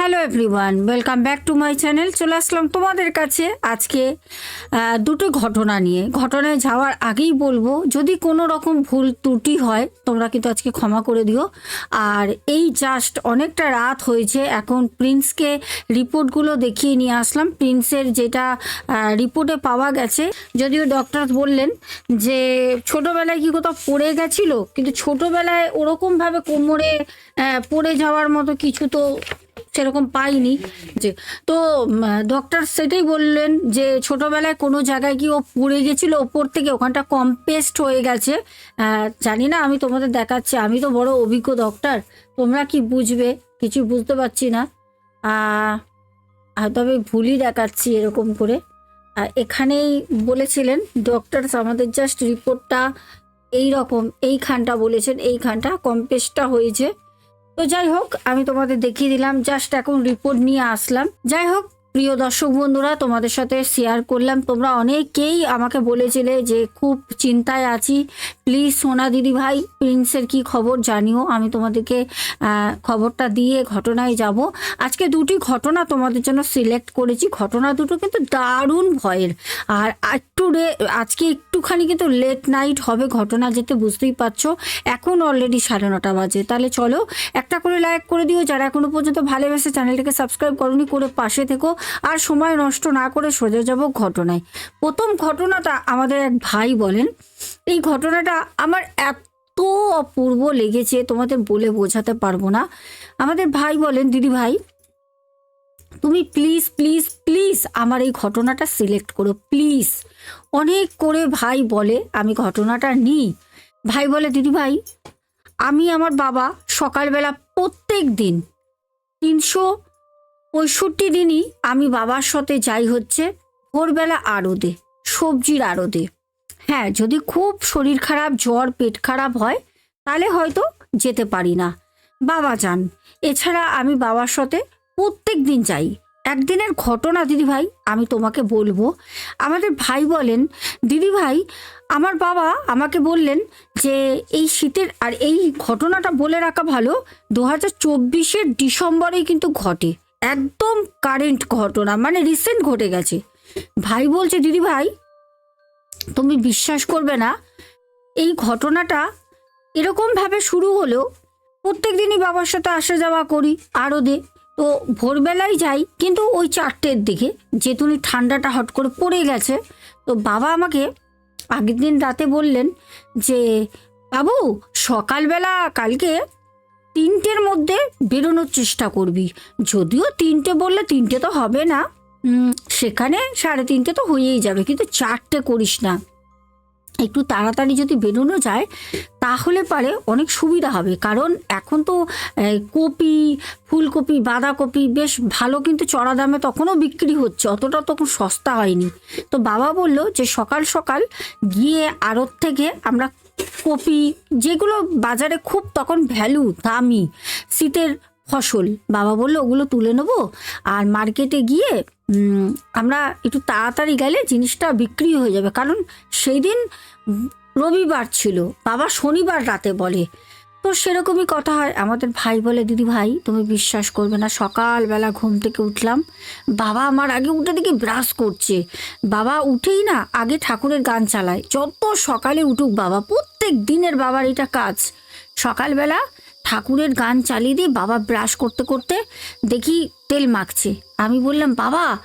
Hello everyone welcome back to my channel চলে আসলাম তোমাদের কাছে আজকে দুটো ঘটনা নিয়ে। ঘটনায় যাওয়ার আগেই বলব, যদি কোনো রকম ভুল ত্রুটি হয়, তোমরা কিন্তু আজকে ক্ষমা করে দিও। আর এই জাস্ট অনেকটা রাত হয়েছে, এখন প্রিন্সকে রিপোর্টগুলো দেখিয়ে নিয়ে আসলাম। প্রিন্সের যেটা রিপোর্টে পাওয়া গেছে, যদিও ডক্টর বললেন যে ছোটোবেলায় কি কোথাও পড়ে গেছিল, কিন্তু ছোটোবেলায় ওরকমভাবে কোমরে পড়ে যাওয়ার মতো কিছু তো সেরকম পাইনি যে, তো ডক্টর সেটাই বললেন যে, ছোটবেলায় কোনো জায়গায় কি ও পড়ে গেছিল, ওপর থেকে ওখানটা কম্পেস্ট হয়ে গেছে। জানি না, আমি তোমাদের দেখাচ্ছি, আমি তো বড় অভিজ্ঞ ডক্টর তোমরা কি বুঝবে? কিছু বুঝতে পারছি না। তবে ভুলই দেখাচ্ছি এরকম করে। এখানেই বলেছিলেন ডক্টর আমাদের জাস্ট রিপোর্টটা এই রকম এইখানটা বলেছেন, এইখানটা কম্পেস্টটা হয়েছে। তো যাই হোক আমি তোমাদের দেখিয়ে দিলাম জাস্ট এখন রিপোর্ট নিয়ে আসলাম। যাই হোক প্রিয় দর্শক বন্ধুরা, তোমাদের সাথে শেয়ার করলাম। তোমরা অনেকেই আমাকে বলেছিলে যে খুব চিন্তায় আছি। প্লিজ সোনা দিদি ভাই প্রিন্সের কি খবর জানিও। আমি তোমাদেরকে খবরটা দিয়ে ঘটনায় যাব। আজকে দুটি ঘটনা তোমাদের জন্য সিলেক্ট করেছি। ঘটনা দুটো কিন্তু দারুণ ভয়ের। আর একটু আজকে একটুখানি কিন্তু লেট নাইট হবে ঘটনা যেতে, বুঝতেই পারছ। এখন অলরেডি সাড়ে নটা বাজে। তাহলে চলো একটা করে লাইক করে দিও। যারা এখনও পর্যন্ত ভালোবেসে চ্যানেলটাকে সাবস্ক্রাইব করনি, করে পাশে থেকো। আর সময় নষ্ট না করে সোজা যাব ঘটনায়। প্রথম ঘটনাটা আমাদের এক ভাই বলেন, এই ঘটনাটা আমার এত অপূর্ব লেগেছে, তোমাদের বলে বোঝাতে পারব না। আমাদের ভাই বলেন, দিদি ভাই, তুমি প্লিজ প্লিজ প্লিজ আমার এই ঘটনাটা সিলেক্ট করো প্লিজ অনেক করে ভাই বলে, আমি ঘটনাটা নিই। ভাই বলে, দিদি ভাই, আমি আমার বাবা সকালবেলা প্রত্যেক দিন তিনশো পঁয়ষট্টি দিনই আমি বাবার সাথে যাই হচ্ছে ভোরবেলা আড়দে সবজির আড়দে হ্যাঁ যদি খুব শরীর খারাপ, জ্বর, পেট খারাপ হয়, তাহলে হয়তো যেতে পারি না। বাবা যান। এছাড়া আমি বাবার সাথে প্রত্যেক দিন যাই। একদিনের ঘটনা দিদি ভাই আমি তোমাকে বলব। আমাদের ভাই বলেন দিদি ভাই আমার বাবা আমাকে বললেন যে এই শীতের আর এই ঘটনাটা বলে রাখা ভালো, দু হাজার চব্বিশের ডিসেম্বরেই কিন্তু ঘটে। একদম কারেন্ট ঘটনা মানে রিসেন্ট ঘটে গেছে। ভাই বলছে, দিদি ভাই, তুমি বিশ্বাস করবে না, এই ঘটনাটা এরকমভাবে শুরু হলো প্রত্যেক দিনই বাবার সাথে আসা যাওয়া করি আরও দে। তো ভোরবেলায় যাই, কিন্তু ওই চারটের দিকে যেতুনি ঠান্ডাটা হট করে পড়ে গেছে, তো বাবা আমাকে আগের দিন রাতে বললেন যে, বাবু, সকালবেলা কালকে তিনটের মধ্যে বেরোনোর চেষ্টা করবি। যদিও তিনটে বললে তিনটে তো হবে না। সেখানে সাড়ে তিনটে তো হয়েই যাবে, কিন্তু চারটে করিস না। একটু তাড়াতাড়ি যদি বেরোনো যায়, তাহলে পারে অনেক সুবিধা হবে। কারণ এখন তো কপি, ফুলকপি, বাঁধাকপি বেশ ভালো কিন্তু চড়া দামে তখনও বিক্রি হচ্ছে, অতটা তখন সস্তা হয়নি। তো বাবা বলল যে সকাল সকাল গিয়ে আড়ত থেকে আমরা কপি, যেগুলো বাজারে খুব তখন ভ্যালু দামি, শীতের ফসল। বাবা বলল, ওগুলো তুলে নেব আর মার্কেটে গিয়ে আমরা একটু তাড়াতাড়ি গেলে জিনিসটা বিক্রি হয়ে যাবে। কারণ সেই দিন রবিবার ছিল। বাবা শনিবার রাতে বলে তো সেরকমই কথা হয়। আমাদের ভাই বলে, দিদি ভাই, তুমি বিশ্বাস করবে না, সকালবেলা ঘুম থেকে উঠলাম। বাবা আমার আগে উঠে দেখি ব্রাশ করছে। বাবা উঠেই না আগে ঠাকুরের গান চালায়। যত সকালে উঠুক বাবা, প্রত্যেক দিনের বাবার এটা কাজ। সকালবেলা ঠাকুরের গান চালিয়ে দিয়ে বাবা ব্রাশ করতে করতে দেখি তেল মাখছে। আমি বললাম, বাবা,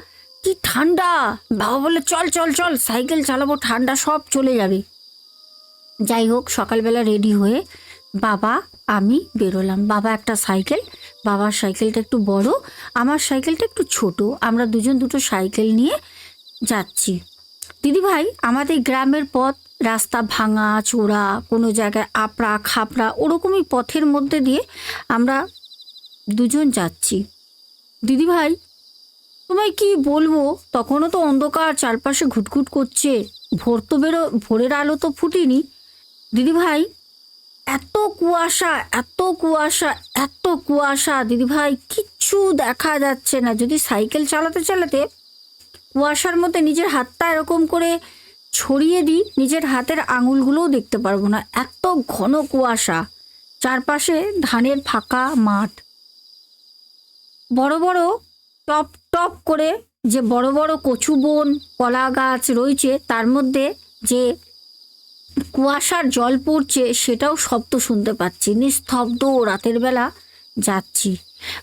কি ঠান্ডা! বাবা বলল, চল চল চল, সাইকেল চালাবো, ঠান্ডা সব চলে যাবে। যাই হোক, সকালবেলা রেডি হয়ে বাবা, আমি বেরোলাম। বাবা একটা সাইকেল, বাবার সাইকেলটা একটু বড়, আমার সাইকেলটা একটু ছোট। আমরা দুজন দুটো সাইকেল নিয়ে যাচ্ছি। দিদি ভাই আমাদের গ্রামের পথ, রাস্তা ভাঙা, চোরা, কোনো জায়গায় আপড়া, খাপড়া, ওরকমই পথের মধ্যে দিয়ে আমরা দুজন যাচ্ছি। দিদি ভাই তোমায় কি বলব? তখনও তো অন্ধকার, চারপাশে ঘুটঘুট করছে। ভোর তো বেরো, ভোরের আলো তো ফুটিনি। দিদি ভাই এত কুয়াশা এত কুয়াশা এত কুয়াশা। দিদি ভাই কিচ্ছু দেখা যাচ্ছে না। যদি সাইকেল চালাতে চালাতে কুয়াশার মধ্যে নিজের হাতটা এরকম করে ছড়িয়ে দিই, নিজের হাতের আঙুলগুলোও দেখতে পারব না। এত ঘন কুয়াশা। চারপাশে ধানের ফাঁকা মাঠ। বড় বড় টপ টপ করে যে বড় বড় কচু বন, কলা গাছ রয়েছে, তার মধ্যে যে কুয়াশার জল পড়ছে, সেটাও শব্দ শুনতে পাচ্ছি। নিস্তব্ধ রাতের বেলা যাচ্ছি।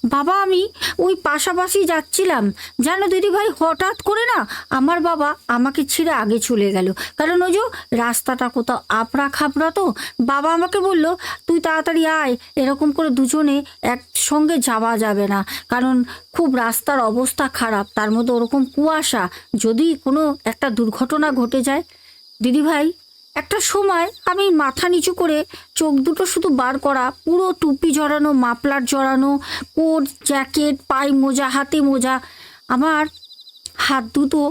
বাবা, আমি ওই পাশাপাশি যাচ্ছিলাম। জানো দিদি ভাই হঠাৎ করে না আমার বাবা আমাকে ছেড়ে আগে চলে গেল। কারণ ওই যে রাস্তাটা কোথাও আপড়া খাপড়া তো, বাবা আমাকে বলল, তুই তাড়াতাড়ি আয়, এরকম করে দুজনে একসঙ্গে যাওয়া যাবে না। কারণ খুব রাস্তার অবস্থা খারাপ, তার মধ্যে ওরকম কুয়াশা। যদি কোনো একটা দুর্ঘটনা ঘটে যায় দিদি ভাই একটা সময় আমি মাথা নিচু করে চোখ দুটো শুধু বার করা, পুরো টুপি জড়ানো, মাফলার জড়ানো, কোট, জ্যাকেট, পায়ে মোজা, হাতে মোজা, আমার হাত দুটো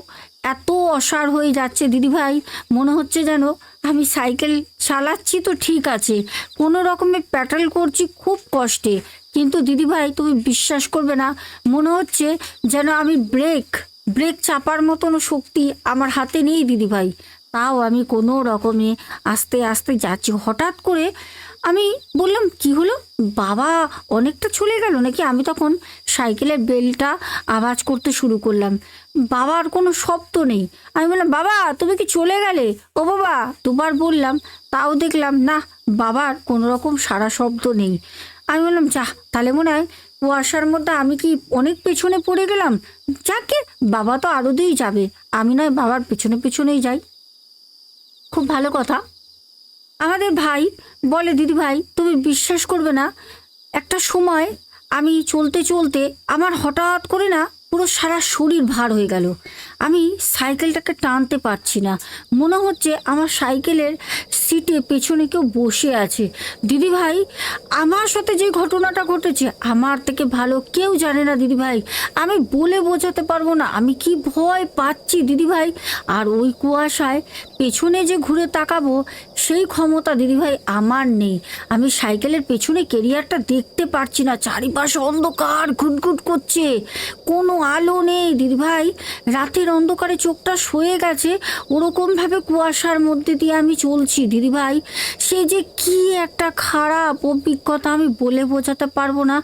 এত অসাড় হয়ে যাচ্ছে। দিদিভাই মনে হচ্ছে যেন আমি সাইকেল চালাচ্ছি তো ঠিক আছে, কোনো রকমে প্যাটেল করছি খুব কষ্টে। কিন্তু দিদিভাই তুমি বিশ্বাস করবে না, মনে হচ্ছে যেন আমি ব্রেক ব্রেক চাপার মতনও শক্তি আমার হাতে নেই দিদিভাই তাও আমি কোনো রকমে আস্তে আস্তে যাচ্ছি। হঠাৎ করে আমি বললাম, কি হলো? বাবা অনেকটা চলে গেল নাকি? আমি তখন সাইকেলের বেলটা আওয়াজ করতে শুরু করলাম। বাবার কোনো শব্দ নেই। আমি বললাম, বাবা, তুমি কি চলে গেলে? ও বাবা, দুবার বললাম। তাও দেখলাম, না, বাবার কোনো রকম সারা শব্দ নেই। আমি বললাম, যা, তাহলে মনে হয় কুয়াশার মধ্যে আমি কি অনেক পেছনে পড়ে গেলাম? যাকে বাবা তো আরও দিয়েই যাবে। আমি নয়, বাবার পেছনে পেছনেই যাই। খুব ভালো কথা। আমাদের ভাই, বলে দিদি ভাই, তুমি বিশ্বাস করবে না। একটা সময় আমি চলতে চলতে আমার হঠাৎ করে না পুরো সারা শরীর ভার হয়ে গেল। আমি সাইকেলটাকে টানতে পারছি না। মনে হচ্ছে আমার সাইকেলের সিটে পেছনে কেউ বসে আছে। দিদি ভাই আমার সাথে যে ঘটনাটা ঘটেছে, আমার থেকে ভালো কেউ জানে না দিদি ভাই আমি বলে বোঝাতে পারব না, আমি কি ভয় পাচ্ছি দিদি ভাই আর ওই কুয়াশায় পেছনে যে ঘুরে তাকাবো, সেই ক্ষমতা দিদিভাই আমার নেই। আমি সাইকেলের পেছনে কেরিয়ারটা দেখতে পারছি না, চারিপাশে অন্ধকার, ঘুটঘুট করছে। কোনো আলো নেই দিদিভাই। রাতের অন্ধকারে চোখটা সয়ে গেছে, ওরকমভাবে কুয়াশার মধ্যে দিয়ে আমি চলছি। দিদিভাই, সে যে কি একটা খারাপ অভিজ্ঞতা আমি বলে বোঝাতে পারব না।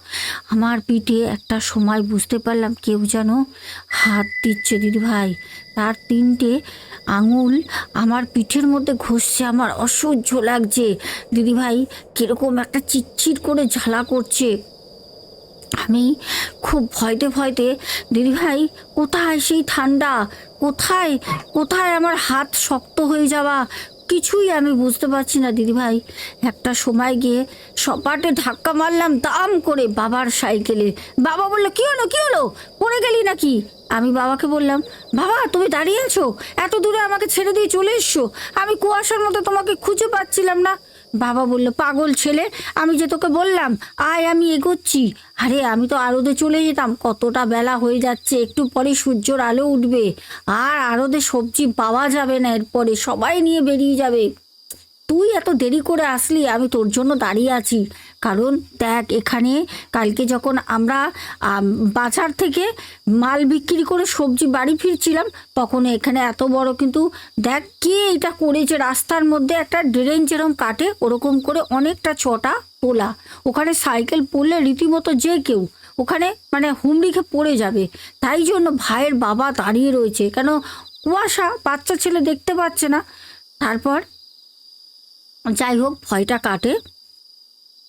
আমার পিঠে একটা সময় বুঝতে পারলাম কেউ যেন হাত দিচ্ছে দিদিভাই। তার তিনটে আঙুল আমার পিঠের মধ্যে ঘষছে, আমার অসহ্য লাগছে। দিদিভাই, কীরকম একটা চিটচিট করে ঝালা করছে। আমি খুব ভয়তে ভয়তে দিদিভাই কোথায় সেই ঠান্ডা? কোথায়? কোথায় আমার হাত শক্ত হয়ে যাওয়া? কিছুই আমি বুঝতে পারছি না দিদিভাই একটা সময় গিয়ে সপাটে ধাক্কা মারলাম, দাম করে বাবার সাইকেলে। বাবা বলল, কি হলো কি হলো? পড়ে গেলি নাকি? আমি বাবাকে বললাম, বাবা, তুমি দাঁড়িয়ে আছো? এত দূরে আমাকে ছেড়ে দিয়ে চলে এসছো? আমি কুয়াশার মতো তোমাকে খুঁজে পাচ্ছিলাম না। বাবা বলল, পাগল ছেলে, আমি যে তোকে বললাম, আয় আমি এগোচ্ছি। আরে, আমি তো আরদে চলে যেতাম, কতটা বেলা হয়ে যাচ্ছে, একটু পরে সূর্যর আলো উঠবে। আর আরদে সবজি পাওয়া যাবে না, এরপরে সবাই নিয়ে বেরিয়ে যাবে। তুই এত দেরি করে আসলি, আমি তোর জন্য দাঁড়িয়ে আছি। কারণ দেখ, এখানে কালকে যখন আমরা বাজার থেকে মাল বিক্রি করে সবজি বাড়ি ফিরছিলাম, তখন এখানে এত বড় কিন্তু দেখ কে এটা করেছে রাস্তার মধ্যে একটা ড্রেন যেরকম কাটে, ওরকম করে অনেকটা ছটা তোলা। ওখানে সাইকেল পড়লে রীতিমতো যে কেউ, ওখানে মানে হুমড়ি খেয়ে পড়ে যাবে। তাই জন্য ভাইয়ের বাবা দাঁড়িয়ে রয়েছে। কেন, কুয়াশা, বাচ্চা ছেলে দেখতে পাচ্ছে না। তারপর যাই হোক ভয়টা কাটে।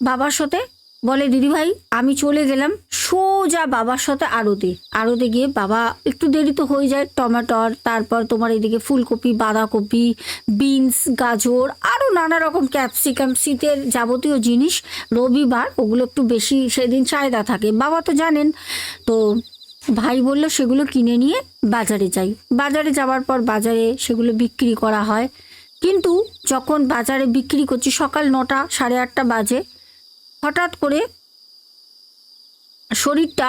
বাবার সাথে বলে দিদিভাই আমি চলে গেলাম সোজা বাবার সাথে আড়তে। আড়তে গিয়ে বাবা একটু দেরি তো হয়ে যায়, টমেটোর, তারপর তোমার এদিকে ফুলকপি, বাঁধাকপি, বিনস, গাজর আরও নানা রকম ক্যাপসিকাম, শীতের যাবতীয় জিনিস, রবিবার, ওগুলো একটু বেশি সেদিন চাহিদা থাকে। বাবা তো জানেন, তো ভাই বলল, সেগুলো কিনে নিয়ে বাজারে যাই। বাজারে যাওয়ার পর বাজারে সেগুলো বিক্রি করা হয়। কিন্তু যখন বাজারে বিক্রি করছি সকাল নটা, সাড়ে আটটা বাজে, হঠাৎ করে শরীরটা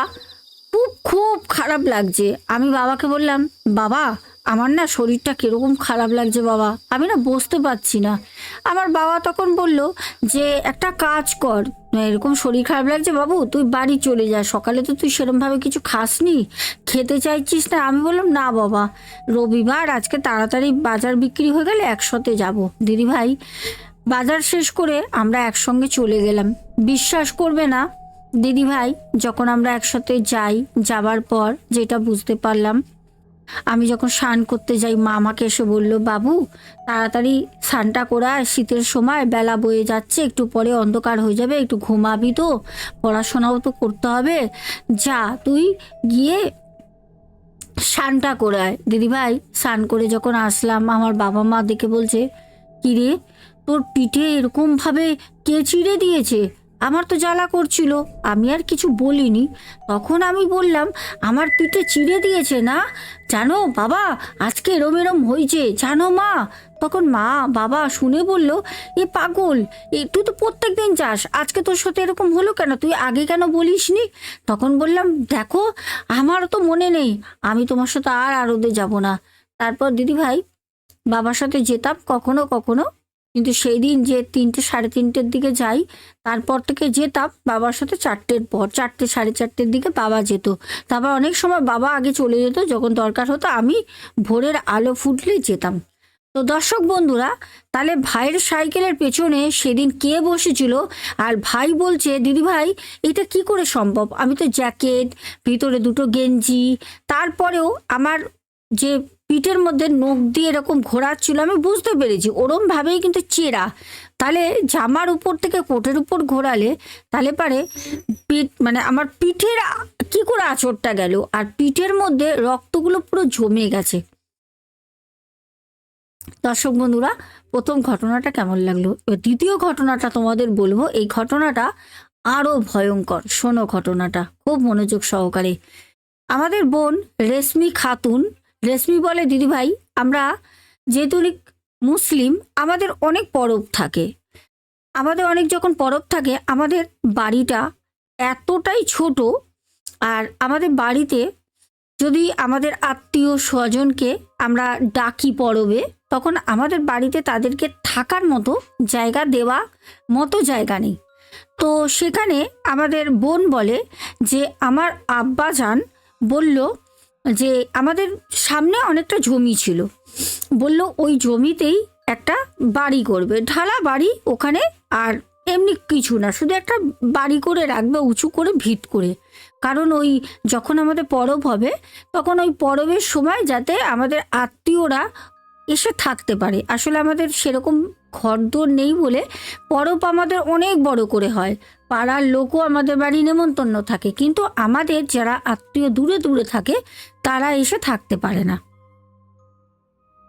খুব খুব খারাপ লাগছে। আমি বাবাকে বললাম, বাবা আমার না শরীরটা কীরকম খারাপ লাগছে বাবা। আমি না বসতে পারছি না। আমার বাবা তখন বলল যে, একটা কাজ কর। এরকম শরীর খারাপ লাগছে বাবু, তুই বাড়ি চলে যা। সকালে তো তুই সেরমভাবে কিছু খাসনি। খেতে চাইছিস না? আমি বললাম, না বাবা। রবিবার, আজকে তাড়াতাড়ি বাজার বিক্রি হয়ে গেলে একসাথে যাব। দিদি ভাই, বাজার শেষ করে আমরা একসঙ্গে চলে গেলাম। বিশ্বাস করবে না, দিদি ভাই, যখন আমরা একসাথে যাই, যাবার পর যেটা বুঝতে পারলাম আমি যখন স্নান করতে যাই, মা আমাকে এসে বলল, বাবু, তাড়াতাড়ি স্নানটা করে, শীতের সময় বেলা বয়ে যাচ্ছে, একটু পরে অন্ধকার হয়ে যাবে, একটু ঘুমাবি তো, পড়াশোনাও তো করতে হবে। যা, তুই গিয়ে স্নানটা করে আয়। দিদিভাই স্নান করে যখন আসলাম, আমার বাবা মা দেখে বলছে, কিরে, তোর পিঠে এরকমভাবে কে চিড়ে দিয়েছে? আমার তো জ্বালা করছিল, আমি আর কিছু বলিনি। তখন আমি বললাম, আমার পিঠে চিড়ে দিয়েছে না? জানো বাবা, আজকে এরম এরম হয়েছে, জানো মা? তখন মা বাবা শুনে বলল, এ পাগল, এ তুই তো প্রত্যেক দিন যাস, আজকে তোর সাথে এরকম হলো কেন? তুই আগে কেন বলিস নি তখন বললাম, দেখো আমার তো মনে নেই, আমি তোমার সাথে আর আরদে যাব না। তারপর দিদি ভাই বাবার সাথে যেতাম, কখনো কখনো কিন্তু সেই দিন যে তিনটে, সাড়ে তিনটের দিকে যাই, তারপর থেকে যেতাম বাবার সাথে চারটের পর, চারটে, সাড়ে চারটের দিকে বাবা যেত। তারপর অনেক সময় বাবা আগে চলে যেত, যখন দরকার হতো আমি ভোরের আলো ফুটলে যেতাম। তো দর্শক বন্ধুরা, তাহলে ভাইয়ের সাইকেলের পেছনে সেদিন কে বসেছিল? আর ভাই বলছে, দিদি ভাই, এটা কি করে সম্ভব? আমি তো জ্যাকেট, ভিতরে দুটো গেঞ্জি, তারপরেও আমার যে পিঠের মধ্যে নখ দিয়ে এরকম ঘোরাচ্ছিল আমি বুঝতে পেরেছি। ওরম ভাবেই কিন্তু চেরা। তাহলে জামার উপর থেকে কোটের উপর ঘোরালে, তাহলে পারে পিঠ মানে আমার পিঠের কি করে আঁচড়টা গেল? আর পিঠের মধ্যে রক্তগুলো পুরো জমে গেছে। দর্শক বন্ধুরা, প্রথম ঘটনাটা কেমন লাগল? দ্বিতীয় ঘটনাটা তোমাদের বলব, এই ঘটনাটা আরও ভয়ঙ্কর। শোনো ঘটনাটা, খুব মনোযোগ সহকারে। আমাদের বোন রেশমি খাতুন রেশমি বলে, দিদি ভাই, আমরা যেহেতু মুসলিম, আমাদের অনেক পরব থাকে। আমাদের অনেক যখন পরব থাকে, আমাদের বাড়িটা এতটাই ছোট আর আমাদের বাড়িতে যদি আমাদের আত্মীয় স্বজনকে আমরা ডাকি পরবে, তখন আমাদের বাড়িতে তাদেরকে থাকার মতো জায়গা দেওয়া মতো জায়গা নেই। তো সেখানে আমাদের বোন বলে যে, আমার আব্বা যান বলল যে আমাদের সামনে অনেকটা জমি ছিল। বলল, ওই জমিতেই একটা বাড়ি করবে। ঢালা বাড়ি ওখানে আর এমনি কিছু না, শুধু একটা বাড়ি করে রাখবে, উঁচু করে ভিত করে। কারণ ওই যখন আমাদের পরব হবে, তখন ওই পরবের সময় যাতে আমাদের আত্মীয়রা এসে থাকতে পারে। আসলে আমাদের সেরকম ঘরদোর নেই বলে পরব আমাদের অনেক বড় করে হয়। পাড়ার লোকও আমাদের বাড়ি নেমন্তন্ন থাকে। কিন্তু আমাদের যারা আত্মীয় দূরে দূরে থাকে, তারা এসে থাকতে পারে না।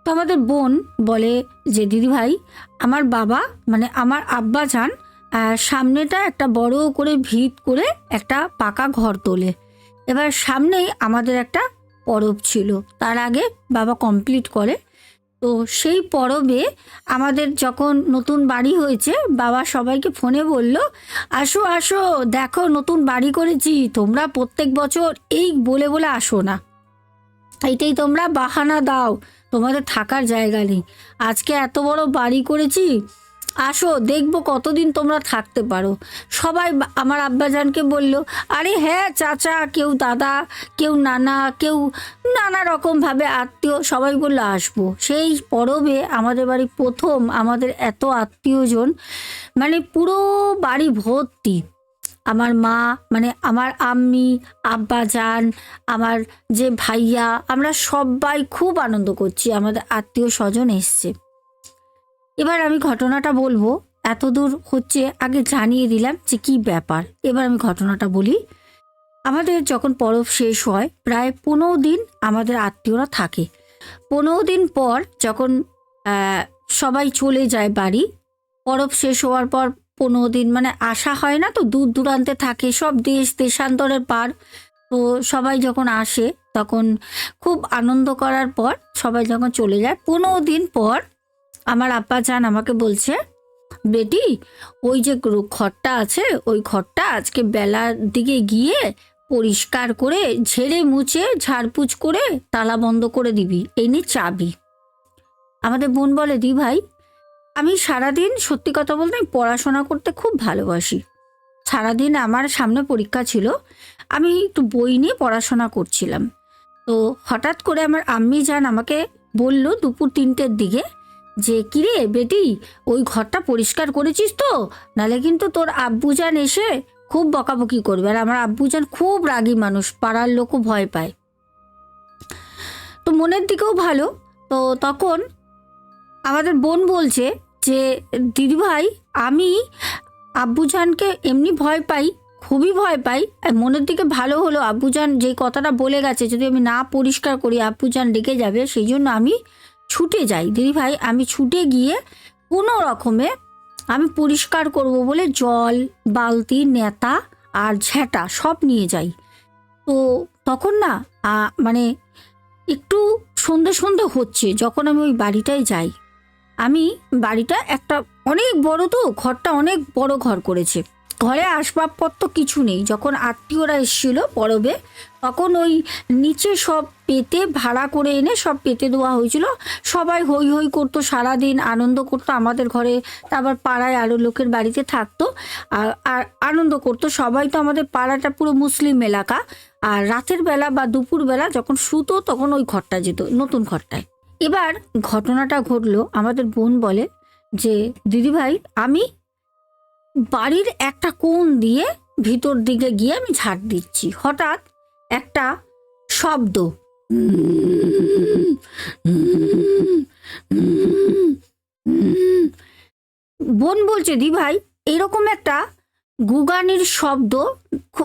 তো আমাদের বোন বলে যে, দিদিভাই, আমার বাবা মানে আমার আব্বা যান সামনেটা একটা বড় করে ভিত করে একটা পাকা ঘর তোলে। এবার সামনেই আমাদের একটা পরব ছিল। তার আগে বাবা কমপ্লিট করে। তো সেই পরবে আমাদের যখন নতুন বাড়ি হয়েছে, বাবা সবাইকে ফোনে বলল, আসো আসো, দেখো নতুন বাড়ি করেছি, তোমরা প্রত্যেক বছর এই বলে বলে আসো না। এইটাই তোমরা বাহানা দাও, তোমাদের থাকার জায়গা নেই। আজকে এত বড় বাড়ি করেছি আসো, দেখব কতদিন তোমরা থাকতে পারো। সবাই আমার আব্বাজানকে বলল, আরে হ্যাঁ চাচা, কেউ দাদা, কেউ নানা কেউ নানা রকমভাবে আত্মীয়, সবাই বলল, আসব। সেই পরবে আমাদের বাড়ি প্রথম আমাদের এত আত্মীয়জন মানে পুরো বাড়ি ভর্তি। আমার মা মানে আমার আম্মি আব্বা যান আমার যে ভাইয়া, আমরা সবাই খুব আনন্দ করছি, আমাদের আত্মীয় স্বজন এসছে। এবার আমি ঘটনাটা বলব। এত দূর হচ্ছে আগে জানিয়ে দিলাম যে কি ব্যাপার। এবার আমি ঘটনাটা বলি। আমাদের যখন পরব শেষ হয়, প্রায় পনেরো দিন আমাদের আত্মীয়রা থাকে। পনেরো দিন পর যখন সবাই চলে যায় বাড়ি, পরব শেষ হওয়ার পর পনেরো দিন মানে আসা হয় না তো, দূর দূরান্তে থাকে, সব দেশ, দেশান্তরের পার। তো সবাই যখন আসে, তখন খুব আনন্দ করার পর সবাই যখন চলে যায়, পনেরো দিন পর আমার আব্বা যান আমাকে বলছে, বেটি, ওই যে ঘরটা আছে, ওই ঘরটা আজকে বেলার দিকে গিয়ে পরিষ্কার করে ঝেড়ে মুছে ঝাড়পুছ করে তালা বন্ধ করে দিবি, এই নিয়ে চাবি। আমাদের বোন বলে, দি ভাই, আমি সারাদিন সত্যি কথা বলতে আমি পড়াশোনা করতে খুব ভালোবাসি। সারাদিন আমার সামনে পরীক্ষা ছিল, আমি একটু বই নিয়ে পড়াশোনা করছিলাম। তো হঠাৎ করে আমার আম্মি যান আমাকে বলল দুপুর তিনটের দিকে যে কিরে বেটি, ওই ঘরটা পরিষ্কার করেছিস তো? নালে কিন্তু তোর আব্বু যান এসে খুব বকাবকি করবে। আর আমার আব্বুজান খুব রাগী মানুষ, পাড়ার লোকও ভয় পায়। তো মনের দিকেও ভালো। তো তখন আমাদের বোন বলছে যে, দিদিভাই, আমি আব্বুজানকে এমনি ভয় পাই, খুবই ভয় পাই। আর মনের দিকে ভালো হলো, আব্বুজান যেই কথাটা বলে গেছে, যদি আমি না পরিষ্কার করি, আব্বুজান ডেকে যাবে, সেই জন্য আমি ছুটে যাই। দিদিভাই আমি ছুটে গিয়ে কোনো রকমে আমি পরিষ্কার করব বলে জল, বালতি, নেতা আর ঝ্যাঁটা সব নিয়ে যাই। তো তখন না মানে একটু সন্ধে সন্ধে হচ্ছে যখন আমি ওই বাড়িটায় যাই। আমি বাড়িটা একটা অনেক বড় তো, ঘরটা অনেক বড় ঘর করেছে। ঘরে আসবাবপত্র কিছু নেই। যখন আত্মীয়রা এসেছিল পরবে, তখন ওই নিচে সব পেতে, ভাড়া করে এনে সব পেতে দেওয়া হয়েছিল। সবাই হই হই করতো, সারাদিন আনন্দ করতো, আমাদের ঘরে তারপর পাড়ায় আরও লোকের বাড়িতে থাকতো। আর আনন্দ করতো। সবাই তো আমাদের পাড়াটা পুরো মুসলিম এলাকা। আর রাতের বেলা বা দুপুর বেলা যখন শুতো, তখন ওই ঘরটা যেত, নতুন ঘরটায়। এবার ঘটনাটা ঘটলো। আমাদের বোন বলে যে, দিদিভাই, আমি বাড়ির একটা কোণ দিয়ে ভিতর দিকে গিয়ে আমি ঝাড় দিচ্ছি। হঠাৎ একটা শব্দ। বোন বলছে, দি ভাই, এরকম একটা গুগানির শব্দ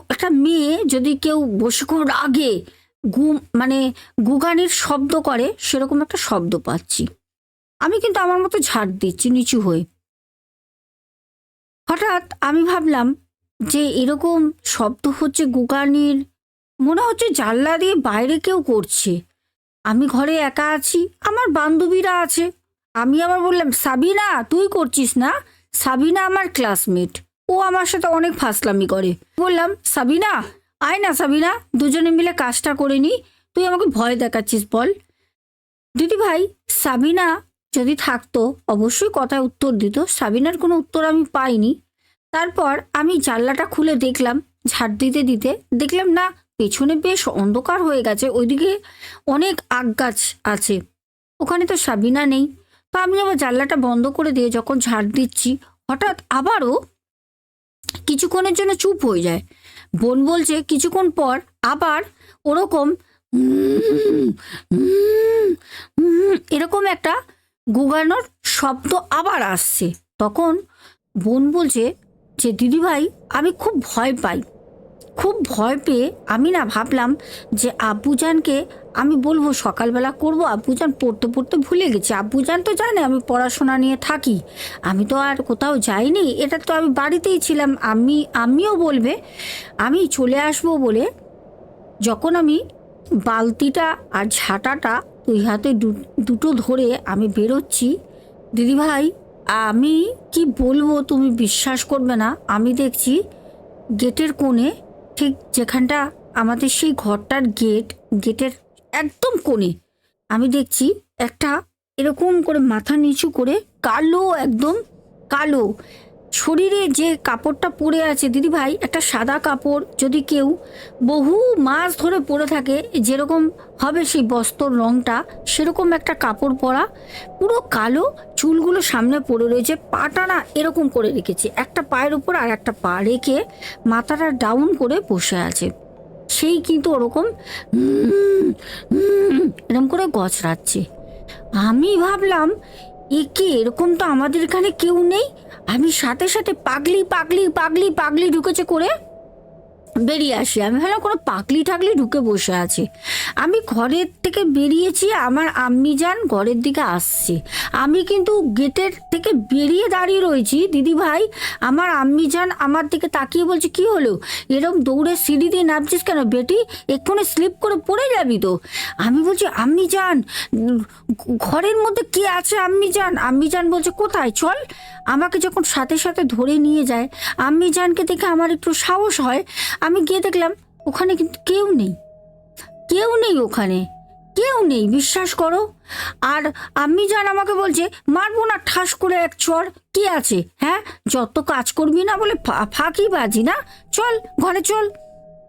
একটা মেয়ে যদি কেউ বসে খুব রাগে গু মানে গুগানির শব্দ করে, সেরকম একটা শব্দ পাচ্ছি। আমি কিন্তু আমার মতো ঝাড় দিচ্ছি, নিচু হয়ে। হঠাৎ আমি ভাবলাম যে এরকম শব্দ হচ্ছে গুগানির। মনে হচ্ছে জানলা দিয়ে বাইরে কেউ করছে। আমি ঘরে একা আছি, আমার বান্ধবীরা আছে। আমি আবার বললাম, সাবিনা, তুই করছিস না? সাবিনা আমার ক্লাসমেট ও আমার সাথে অনেক ফাসলামি করে। বললাম, সাবিনা, আয় না সাবিনা, দুজনে মিলে কাজটা করে নি। তুই আমাকে ভয় দেখাচ্ছিস বল। দিদি ভাই সাবিনা যদি থাকতো, অবশ্যই কথায় উত্তর দিত। সাবিনার কোনো উত্তর আমি পাইনি। তারপর আমি জানলাটা খুলে দেখলাম, ঝাড় দিতে দিতে। দেখলাম না, পেছনে বেশ অন্ধকার হয়ে গেছে, ওইদিকে অনেক আগ গাছ আছে। ওখানে তো সাবিনা নেই। তো আমি আবার জানলাটা বন্ধ করে দিয়ে যখন ঝাড় দিচ্ছি, হঠাৎ আবারও কিছুক্ষণের জন্য চুপ হয়ে যায়। বোন বলছে, কিছুক্ষণ পর আবার ওরকম এরকম একটা গুগানোর শব্দ আবার আসছে। তখন বোন বলছে যে, দিদিভাই, আমি খুব ভয় পাই। খুব ভয় পেয়ে আমি না ভাবলাম যে আব্বুজানকে আমি বলব সকালবেলা করব। আব্বুজান পড়তে পড়তে ভুলে গেছি। আব্বুজান তো জানে আমি পড়াশোনা নিয়ে থাকি। আমি তো আর কোথাও যাইনি। এটা তো আমি বাড়িতেই ছিলাম। আমি, আমিও বলবে, আমি চলে আসব বলে যখন আমি বালতিটা আর ঝাঁটাটা দুই হাতে দুটো ধরে আমি বেরোচ্ছি। দিদিভাই, আমি কি বলব তুমি বিশ্বাস করবে না? আমি দেখছি গেটের কোণে, ঠিক যেখানটা আমাদের সেই ঘরটার গেট, গেটের একদম কোণে, আমি দেখছি একটা এরকম করে মাথা নিচু করে কালো, একদম কালো শরীরে যে কাপড়টা পরে আছে দিদি ভাই একটা সাদা কাপড় যদি কেউ বহু মাস ধরে পরে থাকে, যেরকম হবে সেই বস্ত্র রংটা, সেরকম একটা কাপড় পরা, পুরো কালো চুলগুলো সামনে পড়ে রয়েছে পাটা না এরকম করে রেখেছে, একটা পায়ের উপর আর একটা পা রেখে মাথাটা ডাউন করে বসে আছে। সেই কিন্তু ওরকম এরকম করে গছড়াচ্ছে। আমি ভাবলাম একে এরকম তো আমাদের এখানে কেউ নেই? আমি সাথে সাথে পাগলি পাগলি পাগলি পাগলি ঢুকেছে করে। বেরিয়ে আসি। আমি ভাবলাম কোনো পাকলি ঠাকলি ঢুকে বসে আছে। আমি ঘরের থেকে বেরিয়েছি, আমার আম্মি যান ঘরের দিকে আসছে। আমি কিন্তু গেটের থেকে বেরিয়ে দাঁড়িয়ে রয়েছি, দিদি ভাই, আমার আম্মি যান আমার দিকে তাকিয়ে বলছে, কি হলো? এরকম দৌড়ে সিঁড়ি দিয়ে নামছিস কেন বেটি? এক্ষুনি স্লিপ করে পড়ে যাবি তো। আমি বলছি, আম্মি যান, ঘরের মধ্যে কে আছে আম্মি যান? আম্মি যান বলছে, কোথায়? চল। আমাকে যখন সাথে সাথে ধরে নিয়ে যায়, আম্মি যানকে দেখে আমার একটু সাহস হয়। আমি গিয়ে দেখলাম ওখানে কিন্তু কেউ নেই। কেউ নেই ওখানে। কেউ নেই, বিশ্বাস করো। আর আমি জান আমাকে বলছে, মারবো না ঠাস করে এক চর, কি আছে? হ্যাঁ যত কাজ করবি না বলে ফাঁকি বাজি না? চল, ঘরে চল।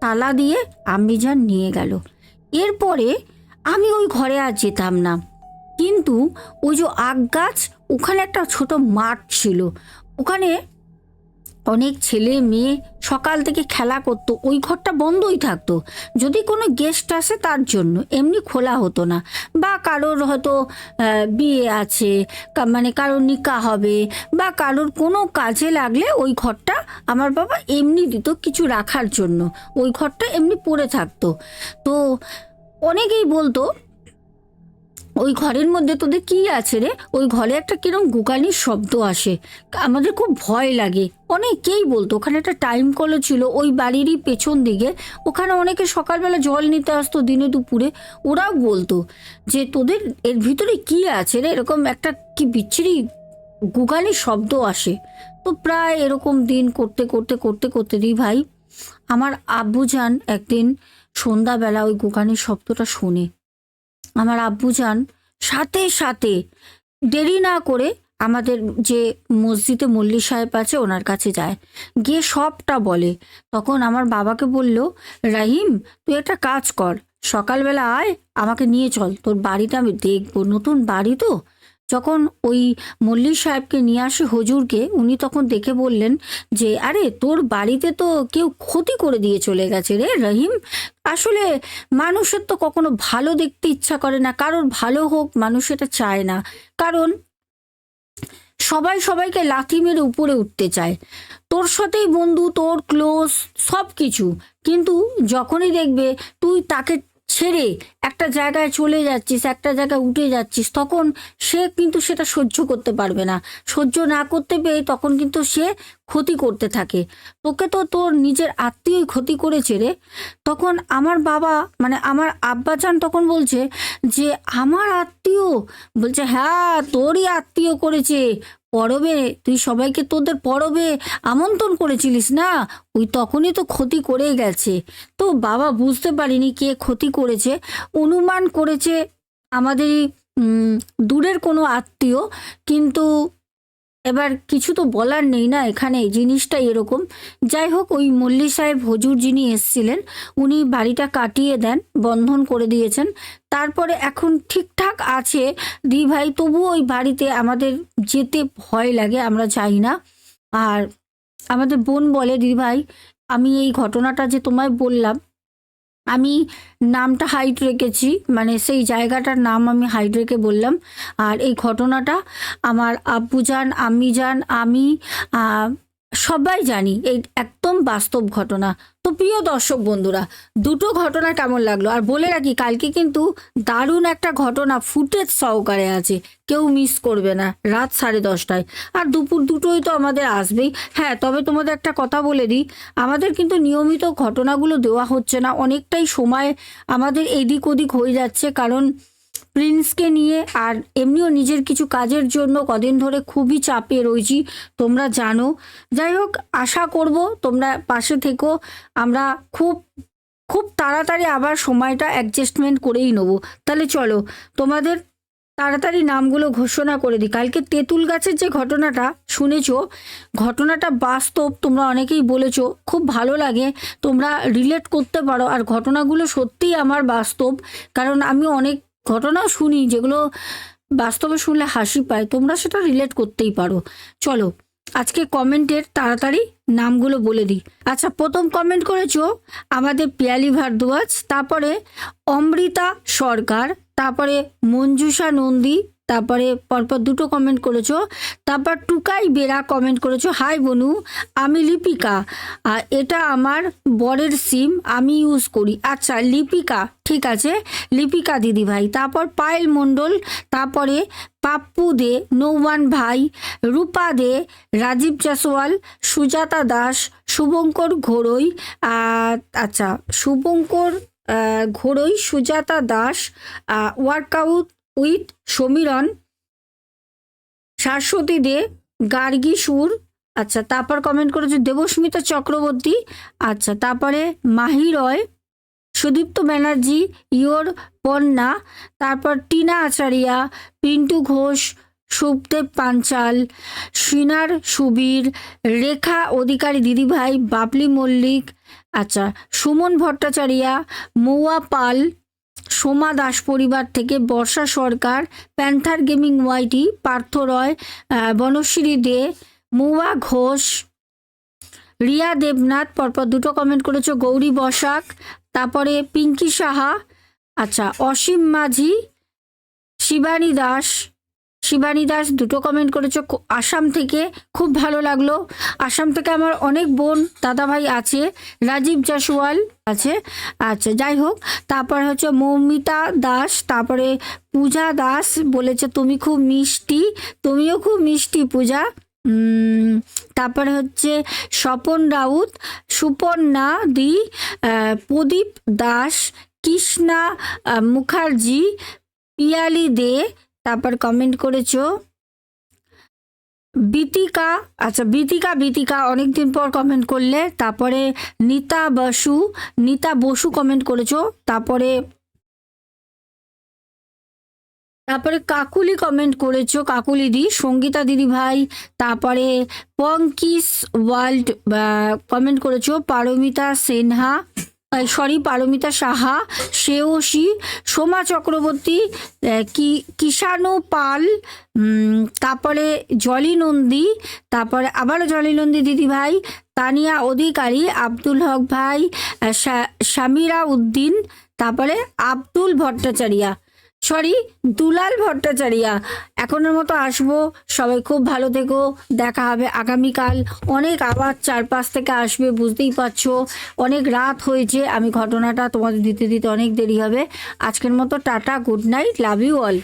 তালা দিয়ে আমি যান নিয়ে গেল। এরপরে আমি ওই ঘরে আর যেতাম না। কিন্তু ওই যে আগ গাছ, ওখানে একটা ছোট মাঠ ছিল। ওখানে অনেক ছেলে মেয়ে সকাল থেকে খেলা করতো, ওই ঘরটা বন্ধই থাকতো। যদি কোনো গেস্ট আসে তার জন্য, এমনি খোলা হতো না। বা কারোর হয়তো বিয়ে আছে মানে কারোর নিকা হবে, বা কারোর কোনো কাজে লাগলে ওই ঘরটা আমার বাবা এমনি দিত কিছু রাখার জন্য। ওই ঘরটা এমনি পড়ে থাকতো। তো অনেকেই বলতো ওই ঘরের মধ্যে তোদের কি আছে রে? ওই ঘরে একটা কিরম গুগানির শব্দ আসে। আমাদের খুব ভয় লাগে। অনেকেই বলতো, ওখানে একটা টাইম কলও ছিল, ওই বাড়িরই পেছন দিকে। ওখানে অনেকে সকালবেলা জল নিতে আসতো দিনে দুপুরে। ওরাও বলতো যে, তোদের এর ভিতরে কি আছে রে? এরকম একটা কি বিচ্ছিরি গুগানির শব্দ আসে। তো প্রায় এরকম দিন করতে করতে করতে করতে দিই ভাই, আমার আব্বুজান একদিন সন্ধ্যাবেলা ওই গুগানির শব্দটা শোনে। আমার আব্বুজান সাথে সাথে দেরি না করে আমাদের যে মসজিদে মল্লি সাহেব আছে ওনার কাছে যায়। গিয়ে সবটা বলে। তখন আমার বাবাকে বলল, রাহিম, তুই একটা কাজ কর। সকালবেলা আয়, আমাকে নিয়ে চল। তোর বাড়িটা আমি দেখব। নতুন বাড়ি তো। যখন ওই মল্লিক সাহেবকে নিয়ে আসে হুজুরকে, উনি তখন দেখে বললেন যে, আরে, তোর বাড়িতে তো কেউ ক্ষতি করে দিয়ে চলে গেছে রে রহিম। আসলে মানুষের তো কখনো ভালো দেখতে ইচ্ছা করে না। কারোর ভালো হোক, মানুষ এটা চায় না। কারণ সবাই সবাইকে লাথি মেরে উপরে উঠতে চায়। তোর সাথেই বন্ধু, তোর ক্লোজ সব কিছু কিন্তু যখনই দেখবে, তুই তাকে ছেড়ে একটা জায়গায় চলে যাচ্ছিস, একটা জায়গায় উঠে যাচ্ছিস, তখন সে কিন্তু সেটা সহ্য করতে পারবে না। সহ্য না করতে পেরে তখন কিন্তু সে ক্ষতি করতে থাকে। তোকে তো তোর নিজের আত্মীয়ই ক্ষতি করেছে রে। তখন আমার বাবা মানে আমার আব্বাচান তখন বলছে যে, আমার আত্মীয়? বলছে হ্যাঁ তোরই আত্মীয় করেছে। পরবে? তুই সবাইকে তোদের পরবে? আমন্ত্রণ করেছিলিস না? ওই তখনই তো ক্ষতি করে গেছে। তো বাবা বুঝতে পারিনি কে ক্ষতি করেছে। অনুমান করেছে আমাদেরই দূরের কোনো আত্মীয়, কিন্তু এবার কিছু তো বলার নেই না এখানে জিনিসটা এরকম। যাই হোক, ওই মল্লি সাহেব হজুর যিনি এসছিলেন, উনি বাড়িটা কাটিয়ে দেন, বন্ধন করে দিয়েছেন। তারপরে এখন ঠিকঠাক আছে। দি ভাই, তবুও ওই বাড়িতে আমাদের যেতে ভয় লাগে, আমরা যাই না। আর আমাদের বোন বলে দিদি ভাই, আমি এই ঘটনাটা যে তোমায় বললাম আমি নামটা হাইট রেখেছি মানে সেই জায়গাটার নাম আমি হাইট রেখে বললাম। আর এই ঘটনাটা আমার আব্বু যান আমি আহ, সবাই জানি এই একদম বাস্তব ঘটনা। তো প্রিয় দর্শক বন্ধুরা, দুটো ঘটনা কেমন লাগল? আর বলে রাখি, কালকে কিন্তু দারুণ একটা ঘটনা ফুটেজ সহকারে আছে। কেউ মিস করবে না, রাত সাড়ে দশটায়। আর দুপুর দুটোই তো আমাদের আসবেই। হ্যাঁ তবে তোমাদের একটা কথা বলে দিই, আমাদের কিন্তু নিয়মিত ঘটনাগুলো দেওয়া হচ্ছে না। অনেকটাই সময় আমাদের এদিক ওদিক হয়ে যাচ্ছে, কারণ প্রিন্সকে নিয়ে আর এমনিও নিজের কিছু কাজের জন্য কদিন ধরে খুবই চাপে রয়েছি, তোমরা জানো। যাই হোক, আশা করব তোমরা পাশে থেকো। আমরা খুব খুব তাড়াতাড়ি আবার সময়টা অ্যাডজাস্টমেন্ট করেই নেব। তাহলে চলো, তোমাদের তাড়াতাড়ি নামগুলো ঘোষণা করে দিই। কালকে তেঁতুল গাছের যে ঘটনাটা শুনেছো, ঘটনাটা বাস্তব তোমরা অনেকেই বলেছ, খুব ভালো লাগে, তোমরা রিলেট করতে পারো। আর ঘটনাগুলো সত্যিই আমার বাস্তব, কারণ আমি অনেক ঘটনাও শুনি, যেগুলো বাস্তবে শুনলে হাসি পায়, তোমরা সেটা রিলেট করতেই পারো। চলো, আজকে কমেন্টের তাড়াতাড়ি নামগুলো বলে দিই। আচ্ছা প্রথম কমেন্ট করেছ, আমাদের পিয়ালি ভারদ্বাজ, তারপরে অমৃতা সরকার, তারপরে মঞ্জুষা নন্দী তারপরে পরপর দুটো কমেন্ট করেছ। তারপর টুকাই বেরা কমেন্ট করেছ হাই বনু, আমি লিপিকা। এটা আমার বরের সিম আমি ইউজ করি। আচ্ছা লিপিকা, ঠিক আছে, লিপিকা দিদি ভাই। তারপর পায়েল মণ্ডল, তারপরে পাপ্পু দে নৌমান ভাই, রূপা দে, রাজীব জাসওয়াল, সুজাতা দাস, শুভঙ্কর ঘোড়ই আচ্ছা শুভঙ্কর ঘোড়ই, সুজাতা দাস ওয়ার্কআউট উইথ সমীরণ শাশ্বতী দে, গার্গী সুর আচ্ছা তারপর কমেন্ট করেছে দেবস্মিতা চক্রবর্তী আচ্ছা তারপরে মাহি রয়, সুদীপ্ত ব্যানার্জি, ইয়োর পন্না তারপর টিনা আচারিয়া, পিন্টু ঘোষ, সুখদেব পাঞ্চাল সিনার সুবীর, রেখা অধিকারী দিদিভাই, বাবলি মল্লিক আচ্ছা সুমন ভট্টাচারিয়া, মৌয়া পাল সোমা দাস পরিবার থেকে Barsha Sarkar, Panther Gaming YT, Partha Roy Banashree De, Muya Ghosh, Riya Debnath, পরপর দুটো কমেন্ট করেছ, গৌরী বসাক, তারপরে পিঙ্কি সাহা আচ্ছা অসীম মাঝি, শিবানী দাস শিবানী দাস দুটো কমেন্ট করেছ আসাম থেকে খুব ভালো লাগল। আসাম থেকে আমার অনেক বোন দাদাভাই আছে, রাজীব জাসওয়াল আছে আচ্ছা যাই হোক, তারপর হচ্ছে মৌমিতা দাস, তারপরে পূজা দাস বলেছে, তুমি খুব মিষ্টি, তুমিও খুব মিষ্টি পূজা। তারপরে হচ্ছে স্বপন রাউত, সুপর্ণা দি প্রদীপ দাস, কৃষ্ণা মুখার্জি, পিয়ালি দে তারপর কমেন্ট করেছ? বিতিকা আচ্ছা বিতিকা বিতিকা, অনেকদিন পর কমেন্ট করলে। তারপরে নিতা বসু নিতা বসু কমেন্ট করেছ। তারপরে তারপরে কাকুলি কমেন্ট করেছ, কাকুলি দি, সঙ্গীতা দিদি ভাই। তারপরে পঙ্কিস ওয়ার্ল্ড কমেন্ট করেছ, পারমিতা সিনহা। সরি, পারমিতা সাহা শ্রেয়সী সোমা চক্রবর্তী কি, কিষানু পাল তারপরে জলি নন্দী, তারপরে আবারও জলি নন্দী দিদিভাই, তানিয়া অধিকারী, আব্দুল হক ভাই সামিরা উদ্দিন, তারপরে আব্দুল ভট্টাচারিয়া। সরি দুলাল ভট্টাচারিয়া। এখনের মতো আসব। সবাই খুব ভালো থেকো। দেখা হবে আগামীকাল। অনেক আবার চারপাশ থেকে আসবে, বুঝতেই পারছ। অনেক রাত হয়েছে। আমি ঘটনাটা তোমাদের দিতে দিতে অনেক দেরি হবে। আজকের মতো tata, good night, love you all.